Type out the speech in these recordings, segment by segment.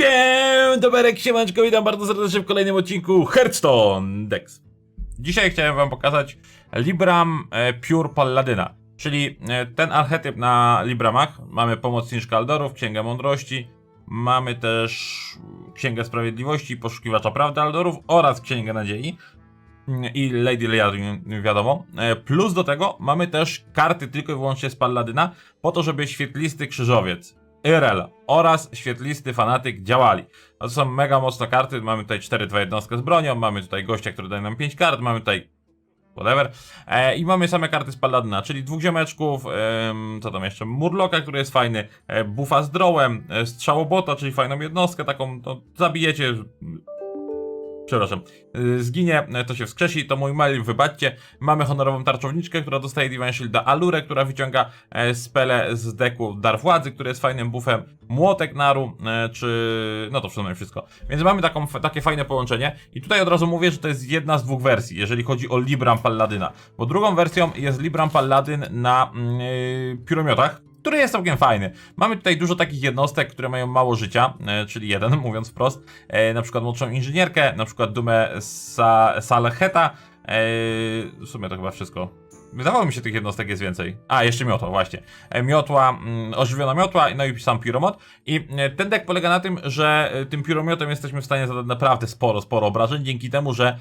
Dzień siemanczko, witam bardzo serdecznie w kolejnym odcinku Hearthstone Dex. Dzisiaj chciałem wam pokazać Libram e, Pure Palladyna, czyli e, ten archetyp na Libramach. Mamy Pomocniczka Aldorów, Księgę Mądrości, mamy też Księgę Sprawiedliwości, Poszukiwacza Prawdy Aldorów oraz Księgę Nadziei i Lady Liadrin, wiadomo. E, Plus do tego mamy też karty tylko i wyłącznie z Palladyna, po to, żeby świetlisty krzyżowiec, Irel oraz świetlisty fanatyk działali. No to są mega mocne karty. Mamy tutaj 4-2 jednostkę z bronią, mamy tutaj gościa, który daje nam 5 kart, mamy tutaj whatever. E, I mamy same karty z Palladyna, czyli dwóch ziomeczków, em, co tam jeszcze, Murloka, który jest fajny, e, Buffa z Drołem, e, Strzałobota, czyli fajną jednostkę taką, to zabijecie przepraszam, y, zginie, to się wskrzesi, to mój mail, wybaczcie. Mamy honorową tarczowniczkę, która dostaje Divine Shielda, Alurę, która wyciąga e, spele z deku Dar Władzy, który jest fajnym buffem, Młotek Naru, e, czy... no to w sumie wszystko. Więc mamy taką, takie fajne połączenie. I tutaj od razu mówię, że to jest jedna z dwóch wersji, jeżeli chodzi o Libram Palladyna, bo drugą wersją jest Libram Palladyn na yy, który jest całkiem fajny. Mamy tutaj dużo takich jednostek, które mają mało życia, e, czyli jeden, mówiąc wprost. E, na przykład młodszą inżynierkę, na przykład Dumę Sa. E, w sumie to chyba wszystko. Wydawało mi się tych jednostek jest więcej. A, jeszcze miotła, właśnie. E, miotła, mm, ożywiona miotła, no i sam piromot. I e, ten deck polega na tym, że e, tym piromiotem jesteśmy w stanie zadać naprawdę sporo, sporo obrażeń, dzięki temu, że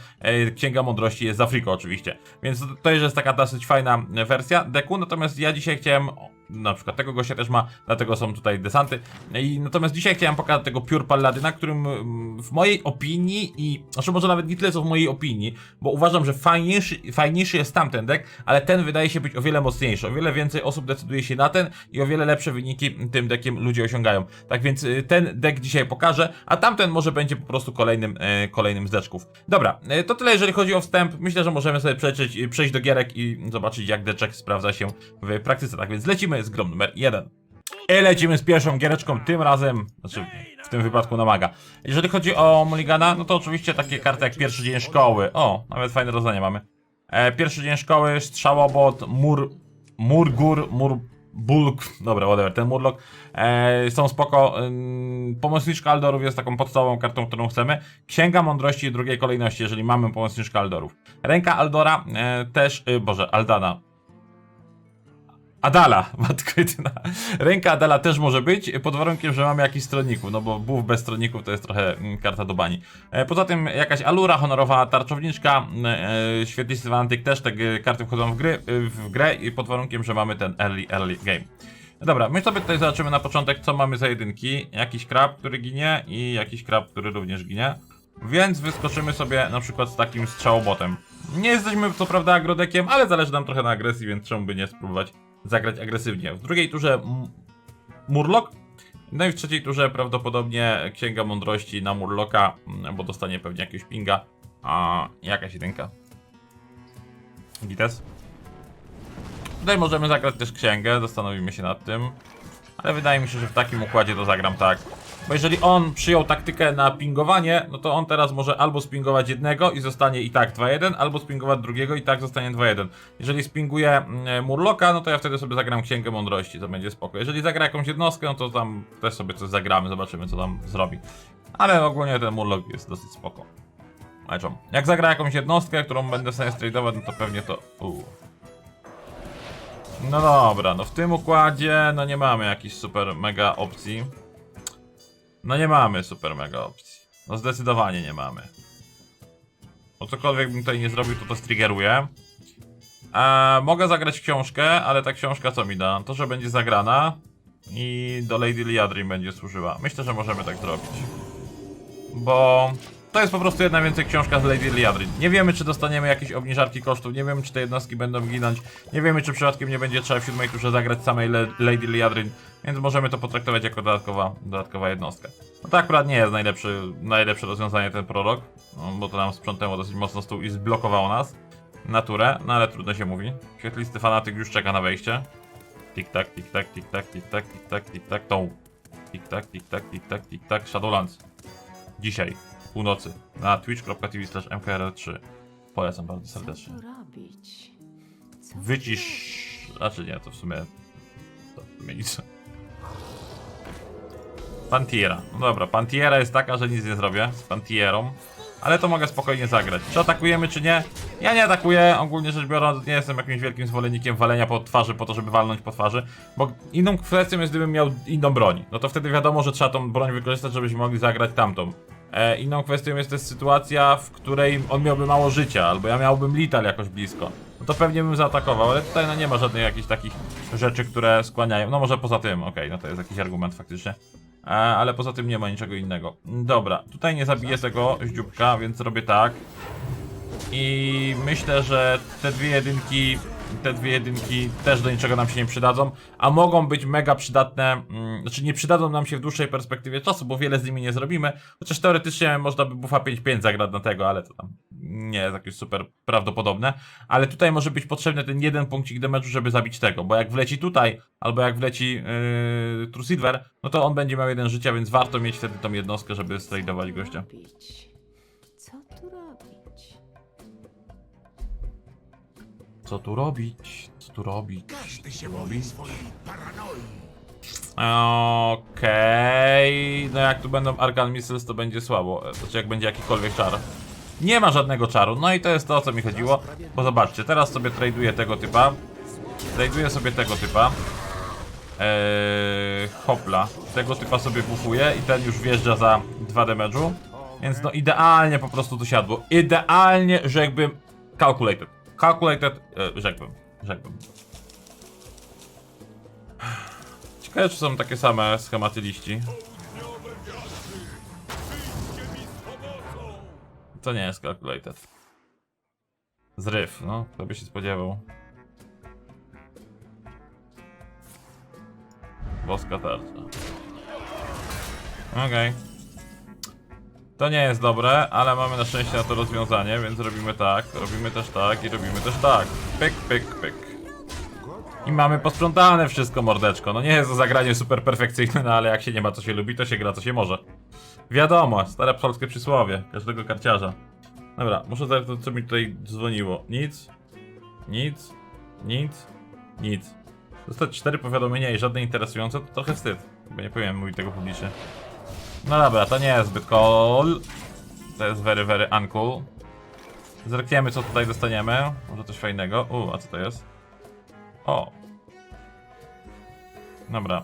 Księga Mądrości jest z Afriko oczywiście. Więc to, jest taka dosyć fajna wersja deku, natomiast ja dzisiaj chciałem na przykład tego gościa też ma, dlatego są tutaj desanty. I natomiast dzisiaj chciałem pokazać tego Pure Palladyna, którym mm, w mojej opinii i, znaczy może nawet nie tyle co w mojej opinii, bo uważam, że fajniejszy, fajniejszy jest tamten deck, ale ten wydaje się być o wiele mocniejszy, o wiele więcej osób decyduje się na ten i o wiele lepsze wyniki tym deckiem ludzie osiągają. Tak więc y, ten deck dzisiaj pokażę, a tamten może będzie po prostu kolejnym, e, kolejnym z deczków. Dobra, e, to tyle jeżeli chodzi o wstęp. Myślę, że możemy sobie przejść, przejść do gierek i zobaczyć jak deczek sprawdza się w praktyce. Tak więc lecimy z grą numer jeden. I lecimy z pierwszą giereczką, tym razem, znaczy w tym wypadku na maga. Jeżeli chodzi o Mulligana, no to oczywiście takie karty jak pierwszy dzień szkoły. O, nawet fajne rozdanie mamy. E, pierwszy dzień szkoły, strzałobot, mur, murgur, mur, bulk, dobra, whatever, ten murlock. E, są spoko. Ym, pomocniczka Aldorów jest taką podstawową kartą, którą chcemy. Księga Mądrości drugiej kolejności, jeżeli mamy pomocniczkę Aldorów. Ręka Aldora e, też, y, boże, Aldana, Adala, matko jedyna. Ręka Adala też może być, pod warunkiem, że mamy jakiś stronników, no bo buff bez stronników to jest trochę mm, karta do bani. E, Poza tym jakaś alura, honorowa tarczowniczka, e, świetlisty fanatyk też, te karty wchodzą w, gry, w grę i pod warunkiem, że mamy ten early, early game. Dobra, my sobie tutaj zobaczymy na początek, co mamy za jedynki. Jakiś krab, który ginie i jakiś krab, który również ginie. Więc wyskoczymy sobie na przykład z takim strzałobotem. Nie jesteśmy co prawda agrodekiem, ale zależy nam trochę na agresji, więc czemu by nie spróbować zagrać agresywnie. W drugiej turze Murloc. No i w trzeciej turze prawdopodobnie Księga Mądrości na Murloka, mm, bo dostanie pewnie jakiegoś pinga. A jakaś jedynka. Gites. Tutaj możemy zagrać też księgę, zastanowimy się nad tym. Ale wydaje mi się, że w takim układzie to zagram tak. Bo jeżeli on przyjął taktykę na pingowanie, no to on teraz może albo spingować jednego i zostanie i tak 2-1, albo spingować drugiego i tak zostanie 2-1. Jeżeli spinguje mm, Murloka, no to ja wtedy sobie zagram Księgę Mądrości, to będzie spoko. Jeżeli zagra jakąś jednostkę, no to tam też sobie coś zagramy, zobaczymy co tam zrobi. Ale ogólnie ten Murlok jest dosyć spoko. Czemu? Jak zagra jakąś jednostkę, którą będę sobie stradować, no to pewnie to... Uu. No dobra, no w tym układzie no nie mamy jakichś super mega opcji. No nie mamy super mega opcji. No zdecydowanie nie mamy. Bo cokolwiek bym tutaj nie zrobił, to to striggeruje. Eee, mogę zagrać książkę, ale ta książka co mi da? To, że będzie zagrana i do Lady Liadrin będzie służyła. Myślę, że możemy tak zrobić. Bo to jest po prostu jedna więcej książka z Lady Liadrin. Nie wiemy, czy dostaniemy jakieś obniżarki kosztów, nie wiemy, czy te jednostki będą ginąć, nie wiemy, czy przypadkiem nie będzie trzeba w siódmej turze zagrać samej Le Lady Liadrin, więc możemy to potraktować jako dodatkowa, dodatkowa jednostka. No to akurat nie jest najlepszy, najlepsze rozwiązanie ten prolog, no, bo to nam sprzątnęło dosyć mocno stół i zblokowało nas. Naturę, no ale trudno się mówi. Świetlisty fanatyk już czeka na wejście. Tik tak, tik tak, tik tak, tik tak, tik tak, tik tak, tą. Tik tak, tik tak, tik tak, tik tak, Shadowlands. Dzisiaj, północy, na twitch.tv slash mkr3. Polecam bardzo serdecznie. Co tu robić? Co Wycisz... Znaczy nie, to w sumie... To w sumie nic. Pantiera. No dobra, Pantiera jest taka, że nic nie zrobię z Pantierą. Ale to mogę spokojnie zagrać. Czy atakujemy, czy nie? Ja nie atakuję, ogólnie rzecz biorąc, nie jestem jakimś wielkim zwolennikiem walenia po twarzy po to, żeby walnąć po twarzy. Bo inną kwestią jest, gdybym miał inną broń. No to wtedy wiadomo, że trzeba tą broń wykorzystać, żebyśmy mogli zagrać tamtą. E, inną kwestią jest też sytuacja, w której on miałby mało życia, albo ja miałbym lital jakoś blisko. No to pewnie bym zaatakował, ale tutaj no nie ma żadnych jakichś takich rzeczy, które skłaniają. No może poza tym, okej, no to jest jakiś argument faktycznie. E, ale poza tym nie ma niczego innego. Dobra, tutaj nie zabiję tego ździubka, więc robię tak. I myślę, że te dwie jedynki, te dwie jedynki też do niczego nam się nie przydadzą, a mogą być mega przydatne, mm, znaczy nie przydadzą nam się w dłuższej perspektywie czasu, bo wiele z nimi nie zrobimy, chociaż teoretycznie można by buffa 5-5 zagrać na tego, ale to tam nie jest jakieś super prawdopodobne, ale tutaj może być potrzebny ten jeden punkcik damage'u, żeby zabić tego, bo jak wleci tutaj, albo jak wleci yy, no to on będzie miał jeden życia, więc warto mieć wtedy tą jednostkę, żeby strajdować gościa. Co tu robić? Co tu robić? Każdy się boi swojej paranoi. Okej, no jak tu będą Arcan Missiles to będzie słabo, znaczy jak będzie jakikolwiek czar. Nie ma żadnego czaru, no i to jest to o co mi chodziło, bo zobaczcie, teraz sobie traduję tego typa, traduję sobie tego typa, eee, hopla, tego typa sobie buffuję i ten już wjeżdża za 2 damage'u, więc no idealnie po prostu to siadło, idealnie rzekłbym calculated, calculated, e, rzekłbym, rzekłbym. Ciekawe, czy są takie same schematy liści. To nie jest calculated. Zryw, no, kto by się spodziewał. Boska tarcza. Okej. To nie jest dobre, ale mamy na szczęście na to rozwiązanie, więc robimy tak, robimy też tak i robimy też tak. Pyk, pyk, pyk. I mamy posprzątane wszystko, mordeczko. No nie jest to zagranie super perfekcyjne, no ale jak się nie ma co się lubi, to się gra co się może. Wiadomo, stare polskie przysłowie, każdego karciarza. Dobra, muszę zerknąć co mi tutaj dzwoniło. Nic, nic, nic, nic. Dostać cztery powiadomienia i żadne interesujące, to trochę wstyd, bo nie powinien mówić tego publicznie. No dobra, to nie jest zbyt cool. To jest very, very uncool. Zerkniemy co tutaj dostaniemy. Może coś fajnego. U, a co to jest? O. Dobra.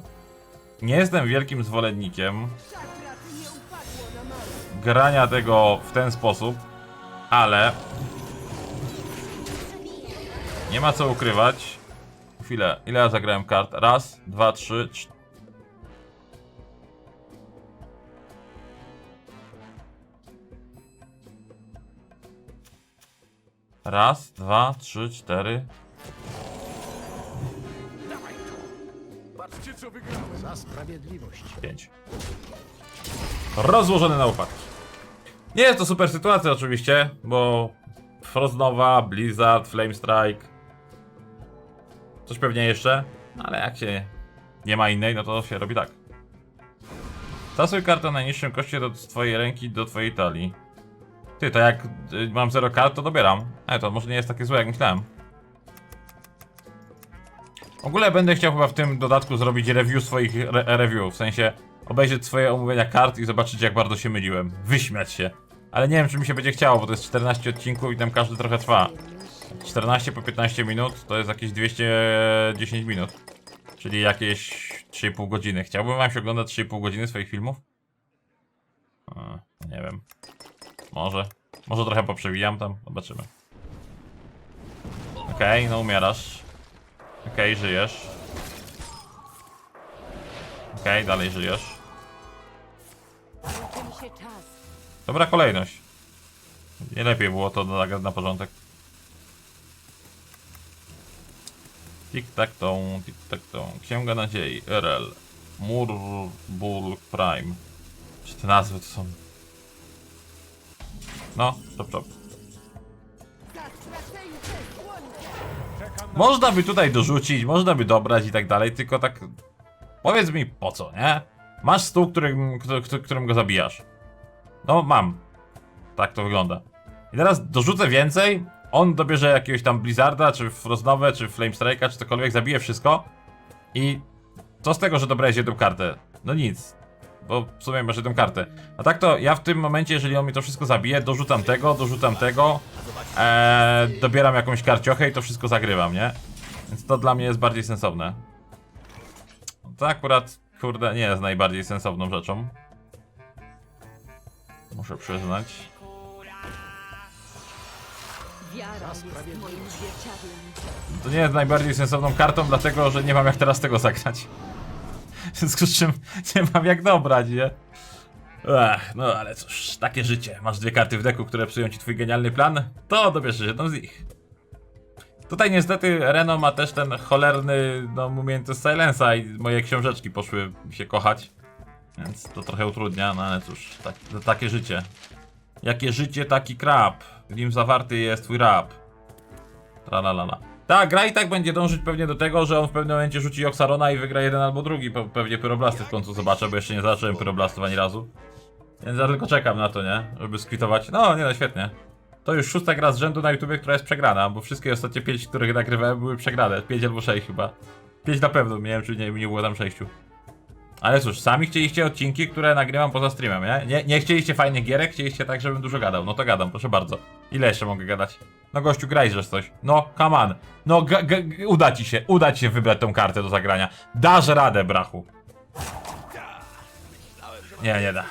Nie jestem wielkim zwolennikiem grania tego w ten sposób, ale nie ma co ukrywać. Chwilę, ile ja zagrałem kart? Raz, dwa, trzy, Raz, dwa, trzy, cztery, Patrzcie co wygrałem. Za sprawiedliwość. 5. Rozłożone na upadki. Nie jest to super sytuacja oczywiście, bo Frostnowa, Blizzard, Flame Strike. Coś pewnie jeszcze, ale jak się nie ma innej, no to się robi tak. Zasuj kartę na niższym koście do twojej ręki do twojej talii. Ty, to jak y, mam 0 kart, to dobieram. Ale to może nie jest takie złe, jak myślałem. W ogóle będę chciał chyba w tym dodatku zrobić review swoich re review, w sensie obejrzeć swoje omówienia kart i zobaczyć jak bardzo się myliłem. Wyśmiać się. Ale nie wiem czy mi się będzie chciało, bo to jest 14 odcinków i tam każdy trochę trwa. 14 po 15 minut to jest jakieś 210 minut. Czyli jakieś 3,5 godziny. Chciałbym wam się oglądać 3,5 godziny swoich filmów? A, nie wiem. Może. Może trochę poprzewijam tam, zobaczymy. Okej, no umierasz. Okej, żyjesz. Okej, dalej żyjesz. Dobra kolejność. Nie lepiej było to na, na porządek. Tic-tac-tą, tic-tac-tą. Księga Nadziei, RL. Murbull Prime. Czy te nazwy to są... No, czop czop. Można by tutaj dorzucić, można by dobrać i tak dalej, tylko tak... Powiedz mi po co, nie? Masz stół, którym, którym, go zabijasz. No, mam. Tak to wygląda. I teraz dorzucę więcej. On dobierze jakiegoś tam Blizzarda, czy Frostnowe, czy Flame Strike'a, czy cokolwiek, zabije wszystko. I co z tego, że dobrałeś jedną kartę? No nic. Bo w sumie masz jedną kartę. A tak to ja w tym momencie, jeżeli on mi to wszystko zabije, dorzucam tego, dorzucam tego, e, dobieram jakąś karciochę i to wszystko zagrywam, nie? Więc to dla mnie jest bardziej sensowne. To akurat, kurde, nie jest najbardziej sensowną rzeczą. Muszę przyznać. Wiara jest moim zwierciadłem. To nie jest najbardziej sensowną kartą, dlatego że nie mam jak teraz tego zagrać. W związku z czym nie mam jak dobrać, nie? Ech, no ale cóż, takie życie. Masz dwie karty w deku, które psują ci twój genialny plan, to dobierzesz jedną z nich. Tutaj niestety Reno ma też ten cholerny, no umiejętność Silensa i moje książeczki poszły się kochać. Więc to trochę utrudnia, no ale cóż, tak, to takie życie. Jakie życie, taki krab. W nim zawarty jest twój rap. Tralalala. Tak, gra i tak będzie dążyć pewnie do tego, że on w pewnym momencie rzuci Oxarona i wygra jeden albo drugi. Pe pewnie Pyroblasty w końcu zobaczę, bo jeszcze nie zacząłem Pyroblastów ani razu. Więc ja tylko czekam na to, nie? Żeby skwitować. No, nie no, świetnie. To już szósta gra z rzędu na YouTubie, która jest przegrana, bo wszystkie ostatnie pięć, których nagrywałem, były przegrane. Pięć albo sześć chyba. Pięć na pewno, nie wiem czy nie, nie było tam sześciu. Ale cóż, sami chcieliście odcinki, które nagrywam poza streamem, nie? nie? Nie chcieliście fajnych gierek, chcieliście tak, żebym dużo gadał. No to gadam, proszę bardzo. Ile jeszcze mogę gadać? No gościu, grajżesz coś. No, come on. No, uda ci się, uda ci się wybrać tą kartę do zagrania. Dasz radę, brachu. Nie, nie da.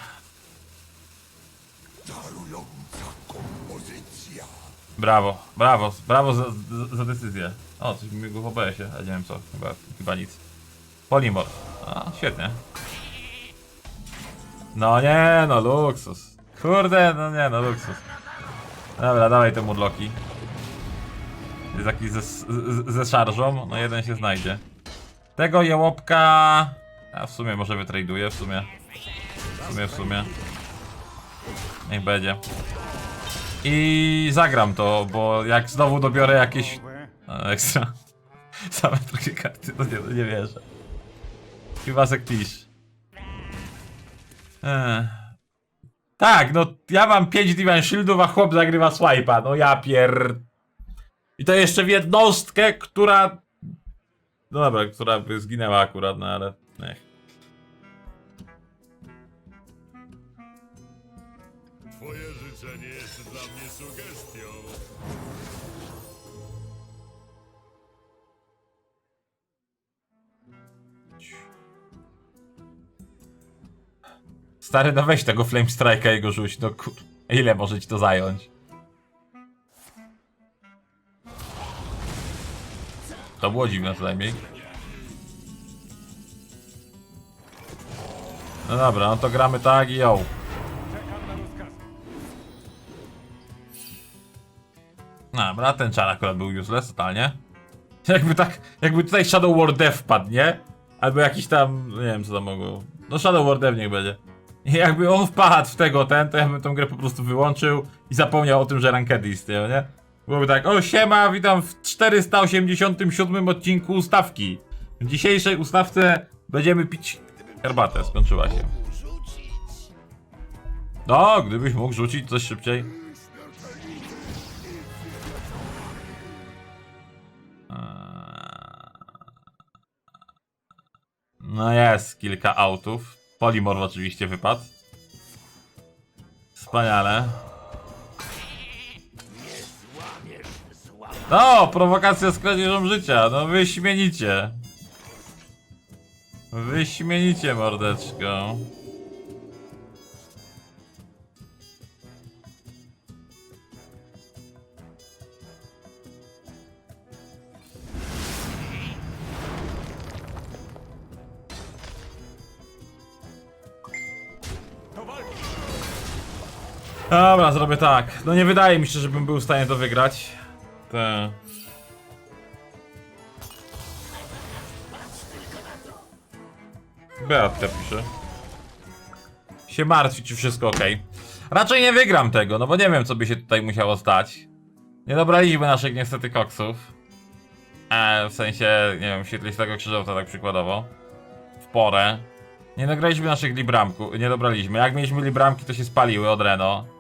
Brawo, brawo, brawo za, za, decyzję. O, coś mi w OBS-ie, a nie wiem co, chyba, chyba nic. Polimor. A, świetnie. No nie, no luksus. Kurde, no nie, no luksus. Dobra, dawaj te murloki. Jest taki ze, z- ze szarżą, no jeden się znajdzie. Tego jełopka... A w sumie może wytraduję, w sumie. W sumie, w sumie. Niech będzie. I zagram to, bo jak znowu dobiorę jakieś... A, ekstra. Same takie karty, no nie, no nie wierzę. Chyba se kpisz. Ech. Tak, no ja mam 5 Divine Shieldów, a chłop zagrywa swipe'a. No ja pier... I to jeszcze w jednostkę, która... No dobra, która by zginęła akurat, no ale... Ech. Stary, no weź tego Flame Strike'a i go rzuć, no kur... Ile może ci to zająć? To było dziwne co najmniej. No dobra, no to gramy tak i ją. Dobra, ten czar akurat był useless totalnie. Jakby tak, jakby tutaj Shadow War Death padł, nie? Albo jakiś tam, nie wiem co tam mogło. No Shadow War Death niech będzie. Jakby on wpadł w tego ten, to ja bym tą grę po prostu wyłączył i zapomniał o tym, że rankedy istnieją, nie? Byłoby tak, o siema, witam w 487 odcinku ustawki. W dzisiejszej ustawce będziemy pić herbatę, skończyła się. No, gdybyś mógł rzucić coś szybciej. No jest kilka autów. Polimorf oczywiście wypadł. Wspaniale. No, prowokacja z kradzieżą życia. No wyśmienicie. Wyśmienicie, mordeczko. Dobra, zrobię tak. No nie wydaje mi się, żebym był w stanie to wygrać. Te. Beatka pisze. Się martwi, czy wszystko ok. Raczej nie wygram tego, no bo nie wiem, co by się tutaj musiało stać. Nie dobraliśmy naszych niestety koksów. E, w sensie, nie wiem, świetlistego krzyżowca tak przykładowo. W porę. Nie nagraliśmy naszych libramków, nie dobraliśmy. Jak mieliśmy libramki, to się spaliły od Reno.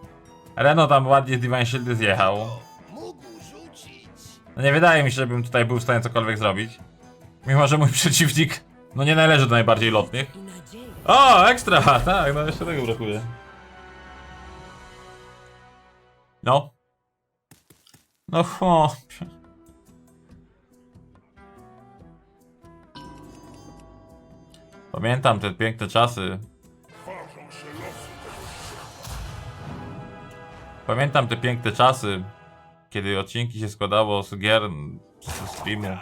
Reno tam ładnie z Divine Shieldy zjechał. No nie wydaje mi się, żebym tutaj był w stanie cokolwiek zrobić. Mimo, że mój przeciwnik, no nie należy do najbardziej lotnych. O, ekstra! Tak, no jeszcze tego brakuje. No. No chłopie. Pamiętam te piękne czasy. Pamiętam te piękne czasy, kiedy odcinki się składało z gier, z streamu.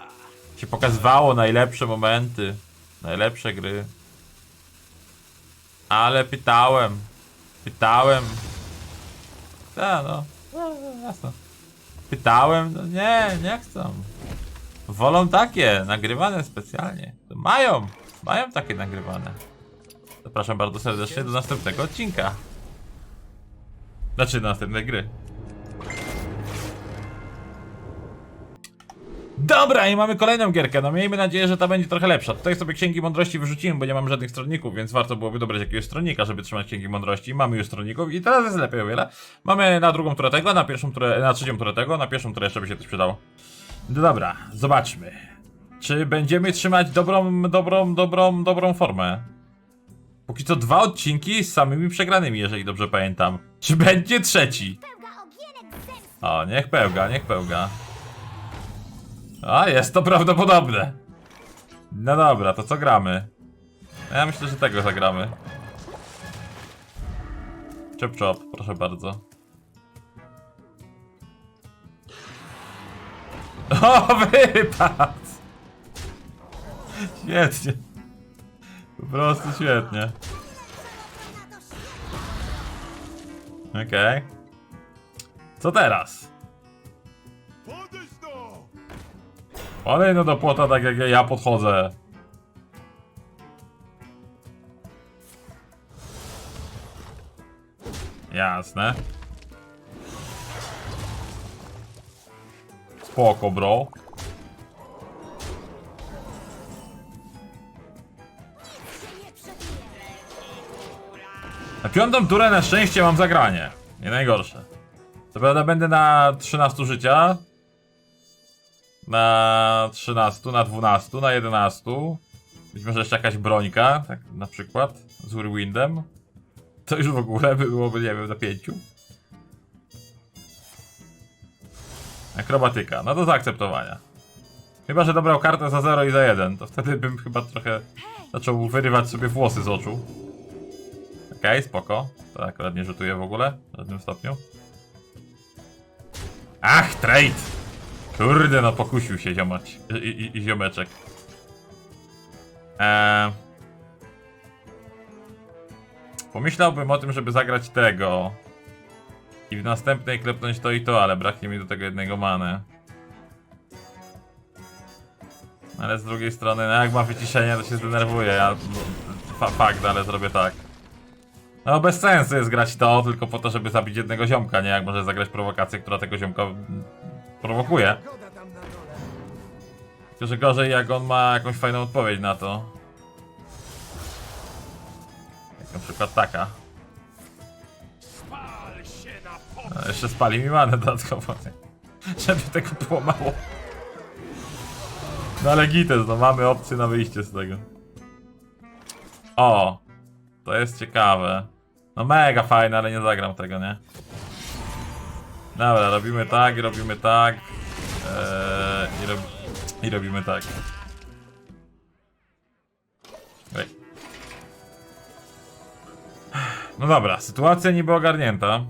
Się pokazywało najlepsze momenty, najlepsze gry. Ale pytałem, pytałem. Tak, no, no, no, jasno. Pytałem, no nie, nie chcą. Wolą takie, nagrywane specjalnie. To mają, mają takie nagrywane. Zapraszam bardzo serdecznie do następnego odcinka. Znaczy do następnej gry. Dobra, i mamy kolejną gierkę. No miejmy nadzieję, że ta będzie trochę lepsza. Tutaj sobie księgi mądrości wyrzuciłem, bo nie mam żadnych stronników, więc warto byłoby dobrać jakiegoś stronnika, żeby trzymać księgi mądrości. Mamy już stronników i teraz jest lepiej o wiele. Mamy na drugą turę tego, na pierwszą turę, na trzecią turę tego, na pierwszą turę jeszcze by się to przydało. No dobra, zobaczmy. Czy będziemy trzymać dobrą, dobrą, dobrą, dobrą formę? Póki co dwa odcinki z samymi przegranymi, jeżeli dobrze pamiętam. Czy będzie trzeci? O, niech pełga, niech pełga. A, jest to prawdopodobne. No dobra, to co gramy? Ja myślę, że tego zagramy. Chop chop, proszę bardzo. O, wypad! Świetnie. Po prostu świetnie. Okej. Co teraz? Olej no do płota tak jak ja podchodzę. Jasne. Spoko, bro. Na piątą turę na szczęście mam zagranie. Nie najgorsze. Co prawda będę na 13 życia, na 13, na 12, na 11. Być może jeszcze jakaś brońka, tak na przykład, z Whirlwindem. To już w ogóle byłoby, nie wiem, za 5. Akrobatyka, no do zaakceptowania. Chyba, że dobrał kartę za 0 i za 1, to wtedy bym chyba trochę zaczął wyrywać sobie włosy z oczu. Okej, spoko. To akurat nie rzutuje w ogóle, w żadnym stopniu. Ach, trade! Kurde, no pokusił się ziomać. I, i, ziomeczek. Eee... Pomyślałbym o tym, żeby zagrać tego. I w następnej klepnąć to i to, ale braknie mi do tego jednego many. Ale z drugiej strony, no jak ma wyciszenie, to się zdenerwuję. Ja fa fakt, ale zrobię tak. No bez sensu jest grać to, tylko po to, żeby zabić jednego ziomka, nie jak może zagrać prowokację, która tego ziomka prowokuje. Tylko, że gorzej jak on ma jakąś fajną odpowiedź na to. Jak na przykład taka. No, jeszcze spali mi manę dodatkowo. nie? Żeby tego było mało. No ale gites, no mamy opcję na wyjście z tego. O! To jest ciekawe. No mega fajne, ale nie zagram tego, nie? Dobra, robimy tak, robimy tak. Eee, i, rob I robimy tak. Ej. No dobra, sytuacja niby ogarnięta.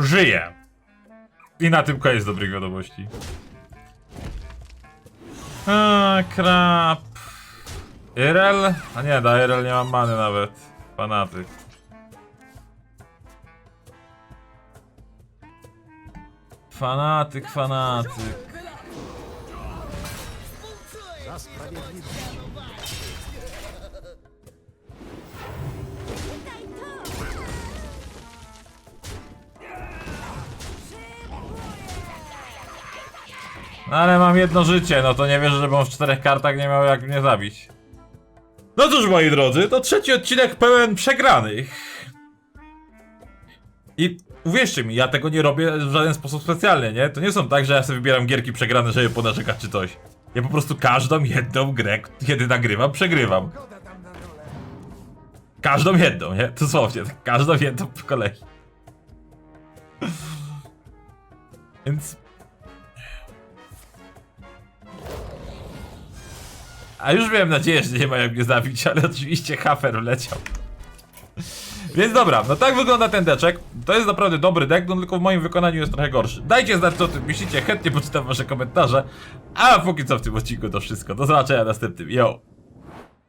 Żyje. I na tym koniec dobrych wiadomości. A, krap. Irel? A nie, da Irel nie mam many nawet. Fanatyk. Fanatyk, fanatyk. No ale mam jedno życie, no to nie wierzę, żeby on w czterech kartach nie miał jak mnie zabić. No cóż, moi drodzy, to trzeci odcinek pełen przegranych. I uwierzcie mi, ja tego nie robię w żaden sposób specjalnie, nie? To nie są tak, że ja sobie wybieram gierki przegrane, żeby ponarzekać czy coś. Ja po prostu każdą jedną grę, kiedy nagrywam, przegrywam. Każdą jedną, nie? Dosłownie, każdą jedną po kolei. Więc A już miałem nadzieję, że nie ma jak mnie zabić, ale oczywiście hafer wleciał. Więc dobra, no tak wygląda ten deczek. To jest naprawdę dobry deck, no tylko w moim wykonaniu jest trochę gorszy. Dajcie znać co o tym myślicie, chętnie poczytam wasze komentarze. A póki co w tym odcinku to wszystko. Do zobaczenia następnym. Yo!